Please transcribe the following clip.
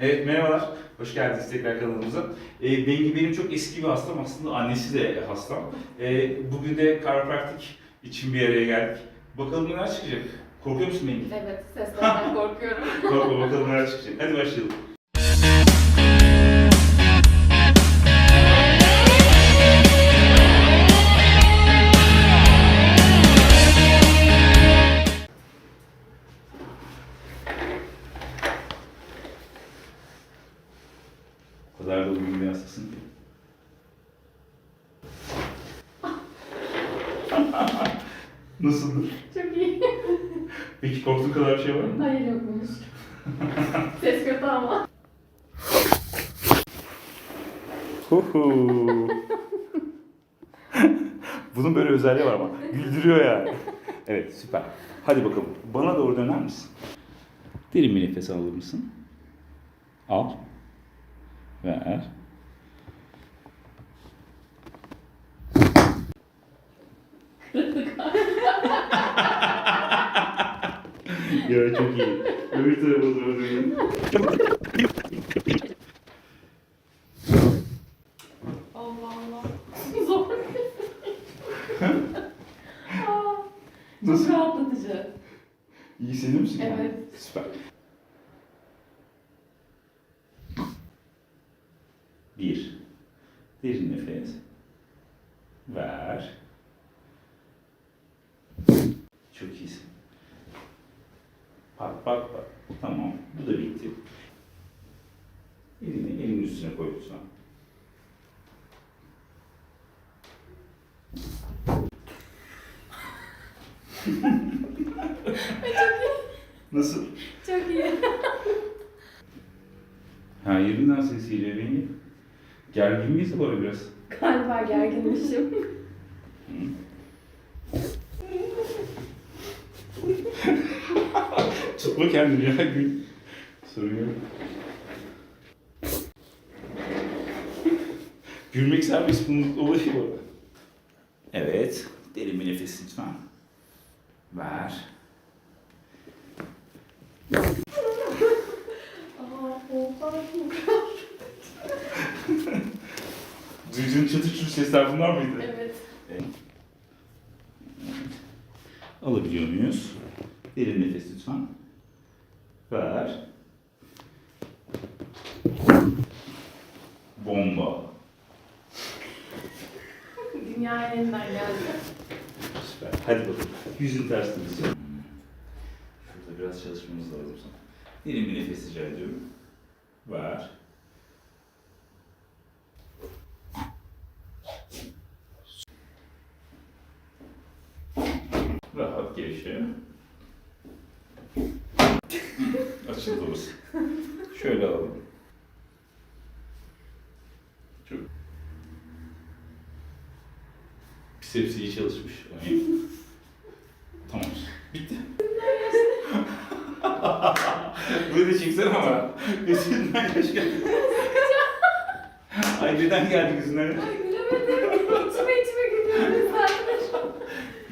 Evet merhabalar. Hoş geldiniz tekrar kanalımıza. Ee, Bengi benim çok eski bir hastam. Aslında annesi de hastam. Ee, bugün de karapractic için bir araya geldik. Bakalım neler çıkacak. Korkuyor musun Bengi? Evet, seslerden korkuyorum. Korkma bakalım neler çıkacak. Hadi başlayalım. Kadar da uygun bir hastasın ki. Nasıldır? Çok iyi. Peki korktuğun kadar bir şey var mı? Hayır yokmuş. Ses kötü ama. Huhu. Bunun böyle özelliği var ama güldürüyor yani. Evet süper. Hadi bakalım. Bana doğru döner misin? Derin bir nefes alır mısın? Al. Ver. ya çok iyi. Öbür tarafa doğru dönüyor. Allah Allah. Zor. Aa, Çok Nasıl? rahatlatıcı. İyi hissediyor musun? Evet. Süper. Bir. Derin nefes. Ver. Çok iyisin. Bak bak bak. Tamam. Bu da bitti. Elini elimin üstüne koy lütfen. Nasıl? Çok iyi. Ha yerinden sesiyle beni. Gergin miyiz bu ara biraz? Galiba gerginmişim. Tutma kendini ya gül. Sorun yok. Gülmek serbest bunun olayı bu arada. Evet. Derin bir nefes lütfen. Ver. Aa, oha. Duyduğun çatır çatır sesler bunlar mıydı? Evet. Evet. Alabiliyor muyuz? Derin nefes lütfen. Ver. Bomba. Dünya elinden geldi. Süper. Hadi bakalım. Yüzün ters dönüyorsun. Şurada biraz çalışmamız lazım sana. Derin bir nefes rica ediyorum. Ver. Rahat gevşe. Açıldı orası. Şöyle alalım. Çok. Bisepsi iyi çalışmış. Ay. tamam. Bitti. Bunu da çeksene ama. Gözünden yaş geldi. Ay neden geldi gözünden? Ay gülemedim.